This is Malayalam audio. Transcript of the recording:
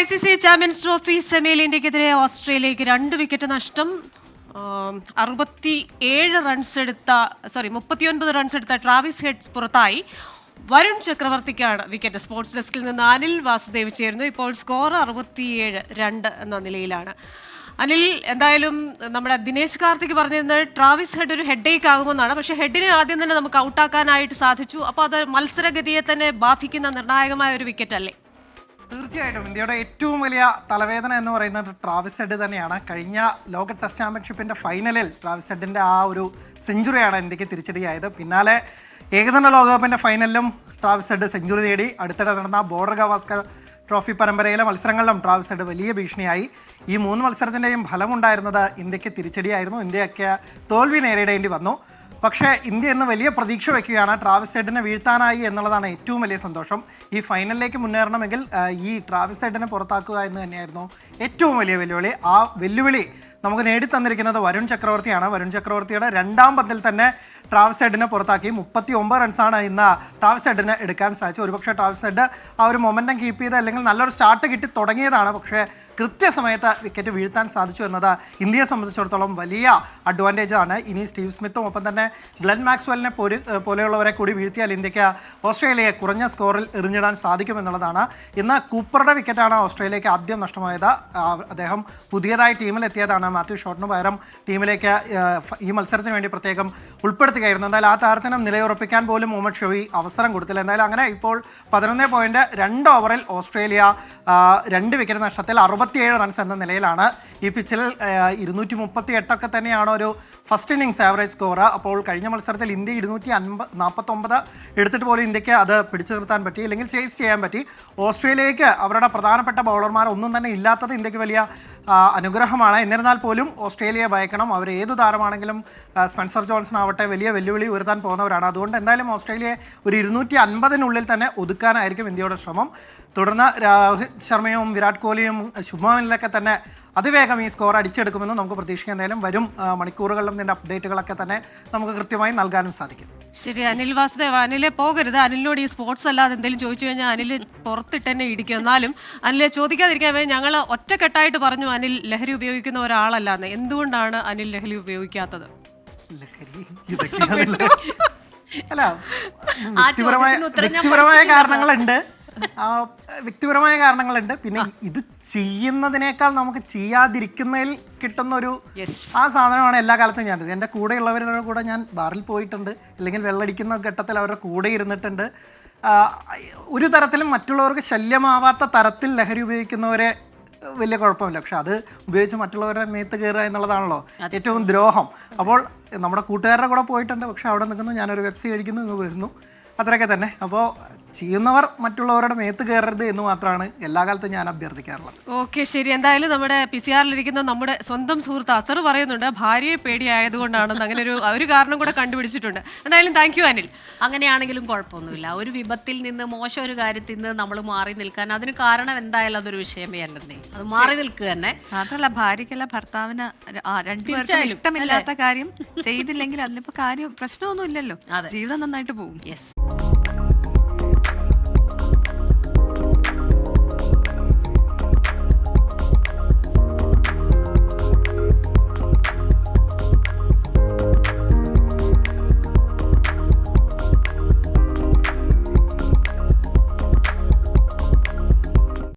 I C C champions trophy സെമിയിൽ ഇന്ത്യക്കെതിരെ ഓസ്ട്രേലിയക്ക് രണ്ട് വിക്കറ്റ് നഷ്ടം. അറുപത്തി ഏഴ് റൺസ് എടുത്ത സോറി മുപ്പത്തിയൊൻപത് റൺസ് എടുത്ത ട്രാവിസ് ഹെഡ്സ് പുറത്തായി. വരുൺ ചക്രവർത്തിക്കാണ് വിക്കറ്റ്. സ്പോർട്സ് ഡെസ്കിൽ നിന്ന് അനിൽ വാസുദേവ് ചേരുന്നു. ഇപ്പോൾ സ്കോർ അറുപത്തിയേഴ് രണ്ട് എന്ന നിലയിലാണ്. അനിൽ എന്തായാലും നമ്മുടെ ദിനേശ് കാർത്തിക് പറഞ്ഞിരുന്നത് ട്രാവിസ് ഹെഡ് ഒരു ഹെഡേക്ക് ആകുമെന്നാണ്. പക്ഷെ ഹെഡിനെ ആദ്യം തന്നെ നമുക്ക് ഔട്ടാക്കാനായിട്ട് സാധിച്ചു. അപ്പോൾ അത് മത്സരഗതിയെ തന്നെ ബാധിക്കുന്ന നിർണായകമായ ഒരു വിക്കറ്റ് അല്ലേ? തീർച്ചയായിട്ടും ഇന്ത്യയുടെ ഏറ്റവും വലിയ തലവേദന എന്ന് പറയുന്നത് ട്രാവിസ് ഹെഡ് തന്നെയാണ്. കഴിഞ്ഞ ലോക ടെസ്റ്റ് ചാമ്പ്യൻഷിപ്പിന്റെ ഫൈനലിൽ ട്രാവിസ് ഹെഡിന്റെ ആ ഒരു സെഞ്ചുറിയാണ് ഇന്ത്യയ്ക്ക് തിരിച്ചടിയായത്. പിന്നാലെ ഏകദിന ലോകകപ്പിന്റെ ഫൈനലിലും ട്രാവിസ് ഹെഡ് സെഞ്ചുറി നേടി. അടുത്തിടെ നടന്ന ബോർഡർ ഗവാസ്കർ ട്രോഫി പരമ്പരയിലെ മത്സരങ്ങളിലും ട്രാവിസ് ഹെഡ് വലിയ ഭീഷണിയായി. ഈ മൂന്ന് മത്സരത്തിന്റെയും ഫലമുണ്ടായിരുന്നത് ഇന്ത്യയ്ക്ക് തിരിച്ചടിയായിരുന്നു. ഇന്ത്യയൊക്കെ തോൽവി നേരിടേണ്ടി വന്നു. പക്ഷേ ഇന്ത്യ ഇന്ന് വലിയ പ്രതീക്ഷ വയ്ക്കുകയാണ്. ട്രാവിസ് ഹെഡിനെ വീഴ്ത്താനായി എന്നുള്ളതാണ് ഏറ്റവും വലിയ സന്തോഷം. ഈ ഫൈനലിലേക്ക് മുന്നേറണമെങ്കിൽ ഈ ട്രാവിസ് ഹെഡിനെ പുറത്താക്കുക എന്ന് തന്നെയായിരുന്നു ഏറ്റവും വലിയ വെല്ലുവിളി. ആ വെല്ലുവിളി നമുക്ക് നേടിത്തന്നിരിക്കുന്നത് വരുൺ ചക്രവർത്തിയാണ്. വരുൺ ചക്രവർത്തിയുടെ രണ്ടാം പന്തിൽ തന്നെ ട്രാവിസ് ഹെഡിനെ പുറത്താക്കി. മുപ്പത്തി ഒമ്പത് റൺസാണ് ഇന്ന് ട്രാവൽസ് ഹെഡിന് എടുക്കാൻ സാധിച്ചു ഒരുപക്ഷെ ട്രാവൽസ് ഹെഡ് ആ ഒരു മൊമെന്റം കീപ്പ് ചെയ്ത് അല്ലെങ്കിൽ നല്ലൊരു സ്റ്റാർട്ട് കിട്ടി തുടങ്ങിയതാണ്. പക്ഷേ കൃത്യസമയത്ത് വിക്കറ്റ് വീഴ്ത്താൻ സാധിച്ചു എന്നത് ഇന്ത്യയെ സംബന്ധിച്ചിടത്തോളം വലിയ അഡ്വാന്റേജ് ആണ് ഇനി സ്റ്റീവ് സ്മിത്തും ഒപ്പം തന്നെ ഗ്ലെൻ മാക്സ്വെലിനെ പോരി പോലെയുള്ളവരെ കൂടി വീഴ്ത്തിയാൽ ഇന്ത്യയ്ക്ക് ഓസ്ട്രേലിയയെ കുറഞ്ഞ സ്കോറിൽ എറിഞ്ഞിടാൻ സാധിക്കുമെന്നുള്ളതാണ് ഇന്ന് കൂപ്പറുടെ വിക്കറ്റാണ് ഓസ്ട്രേലിയക്ക് ആദ്യം നഷ്ടമായത്. അദ്ദേഹം പുതിയതായി ടീമിലെത്തിയതാണ്. മാത്യു ഷോട്ടിന് പകരം ടീമിലേക്ക് ഈ മത്സരത്തിന് വേണ്ടി പ്രത്യേകം ഉൾപ്പെടുത്തുകയായിരുന്നു എന്തായാലും ആ താരത്തിനും നിലയുറപ്പിക്കാൻ പോലും മുഹമ്മദ് ഷോയി അവസരം കൊടുത്തില്ല. എന്തായാലും അങ്ങനെ ഇപ്പോൾ പതിനൊന്ന് പോയിന്റ് രണ്ട് ഓവറിൽ ഓസ്ട്രേലിയ രണ്ട് വിക്കറ്റ് നഷ്ടത്തിൽ അറുപത്തിയേഴ് റൺസ് എന്ന നിലയിലാണ്. ഈ പിച്ചിൽ ഇരുന്നൂറ്റി മുപ്പത്തി എട്ടൊക്കെ തന്നെയാണ് ഒരു ഫസ്റ്റ് ഇന്നിങ്സ് ആവറേജ് സ്കോർ അപ്പോൾ കഴിഞ്ഞ മത്സരത്തിൽ ഇന്ത്യ ഇരുന്നൂറ്റി അൻപത് നാൽപ്പത്തൊമ്പത് എടുത്തിട്ട് പോലും ഇന്ത്യയ്ക്ക് അത് പിടിച്ചു നിർത്താൻ പറ്റി അല്ലെങ്കിൽ ചേസ് ചെയ്യാൻ പറ്റി. ഓസ്ട്രേലിയയ്ക്ക് അവരുടെ പ്രധാനപ്പെട്ട ബൗളർമാർ ഒന്നും തന്നെ ഇല്ലാത്തത് ഇന്ത്യയ്ക്ക് വലിയ അനുഗ്രഹമാണ്. എന്നിരുന്നാൽ പോലും ഓസ്ട്രേലിയ ഭയക്കണം. അവർ ഏത് താരമാണെങ്കിലും സ്പെൻസർ ജോൺസൺ ആവട്ടെ വലിയ വെല്ലുവിളി ഉയർത്താൻ പോകുന്നവരാണ്. അതുകൊണ്ട് എന്തായാലും ഓസ്ട്രേലിയയെ ഒരു ഇരുന്നൂറ്റി അൻപതിനുള്ളിൽ തന്നെ ഒതുക്കാനായിരിക്കും ഇന്ത്യയുടെ ശ്രമം. തുടർന്ന് രോഹിത് ശർമ്മയും വിരാട് കോഹ്ലിയും ശുഭമനിലൊക്കെ തന്നെ അതിവേഗം ഈ സ്കോർ അടിച്ചെടുക്കുമെന്ന് നമുക്ക് പ്രതീക്ഷിക്കാം. എന്തായാലും വരും മണിക്കൂറുകളിലും ഇതിന്റെ അപ്ഡേറ്റുകളൊക്കെ തന്നെ നമുക്ക് കൃത്യമായി നൽകാനും സാധിക്കും. ശരി അനിൽ വാസുദേവ് അനിലെ പോകരുത്. അനിലിനോട് ഈ സ്പോർട്സ് അല്ലാതെ എന്തെങ്കിലും ചോദിച്ചു കഴിഞ്ഞാൽ അനിൽ പുറത്തിട്ട് തന്നെ ഇടിക്കും. എന്നാലും അനിലെ ചോദിക്കാതിരിക്കാൻ വേണ്ടി ഞങ്ങൾ ഒറ്റക്കെട്ടായിട്ട് പറഞ്ഞു അനിൽ ലഹരി ഉപയോഗിക്കുന്ന ഒരാളല്ല ഒരാളല്ലാന്ന്. എന്തുകൊണ്ടാണ് അനിൽ ലഹരി ഉപയോഗിക്കാത്തത്. അല്ല വ്യക്തിപരമായ വ്യക്തിപരമായ കാരണങ്ങളുണ്ട്. വ്യക്തിപരമായ കാരണങ്ങളുണ്ട്. പിന്നെ ഇത് ചെയ്യുന്നതിനേക്കാൾ നമുക്ക് ചെയ്യാതിരിക്കുന്നതിൽ കിട്ടുന്ന ഒരു ആ സാധനമാണ് എല്ലാ കാലത്തും ഞാൻ എന്റെ കൂടെയുള്ളവരുടെ കൂടെ ഞാൻ ബാറിൽ പോയിട്ടുണ്ട്. അല്ലെങ്കിൽ വെള്ളടിക്കുന്ന ഘട്ടത്തിൽ അവരുടെ കൂടെ ഇരുന്നിട്ടുണ്ട്. ഒരു തരത്തിലും മറ്റുള്ളവർക്ക് ശല്യമാവാത്ത തരത്തിൽ ലഹരി ഉപയോഗിക്കുന്നവരെ വലിയ കുഴപ്പമില്ല. പക്ഷെ അത് ഉപയോഗിച്ച് മറ്റുള്ളവരുടെ മേത്ത് കയറുക എന്നുള്ളതാണല്ലോ ഏറ്റവും ദ്രോഹം. അപ്പോൾ നമ്മുടെ കൂട്ടുകാരുടെ കൂടെ പോയിട്ടുണ്ട്. പക്ഷെ അവിടെ നിൽക്കുന്നു. ഞാനൊരു വെബ്സൈറ്റ് കഴിക്കുന്നു. ഇങ്ങ് വരുന്നു. അത്രയൊക്കെ തന്നെ. അപ്പോൾ ചെയ്യുന്നവർ മറ്റുള്ളവരുടെ മേത്ത് കയറരുത് എന്ന് മാത്രമാണ് എല്ലാ കാലത്തും ഞാൻ അഭ്യർത്ഥിക്കാറുള്ളത്. ഓക്കെ ശരി. എന്തായാലും നമ്മുടെ പി സി ആറിലിരിക്കുന്ന നമ്മുടെ സ്വന്തം സുഹൃത്ത് അസർ പറയുന്നുണ്ട് ഭാര്യയെ പേടിയായതുകൊണ്ടാണെന്ന് അങ്ങനെ ഒരു ഒരു കാരണം കൂടെ കണ്ടുപിടിച്ചിട്ടുണ്ട്. എന്തായാലും താങ്ക് യു അനിൽ. അങ്ങനെയാണെങ്കിലും കുഴപ്പമൊന്നുമില്ല. ഒരു വിപത്തിൽ നിന്ന് മോശം ഒരു കാര്യത്തിൽ നിന്ന് നമ്മൾ മാറി നിൽക്കാൻ അതിന് കാരണം എന്തായാലും അതൊരു വിഷയമേ അല്ലെന്നേ. അത് മാറി നിൽക്കുക തന്നെ. മാത്രമല്ല ഭാര്യക്കല്ല ഭർത്താവിന് രണ്ടുപേർക്കും ഇഷ്ടമില്ലാത്ത കാര്യം ചെയ്തില്ലെങ്കിൽ അതിലിപ്പോ കാര്യം പ്രശ്നമൊന്നും ഇല്ലല്ലോ ജീവിതം നന്നായിട്ട് പോകും. യെസ്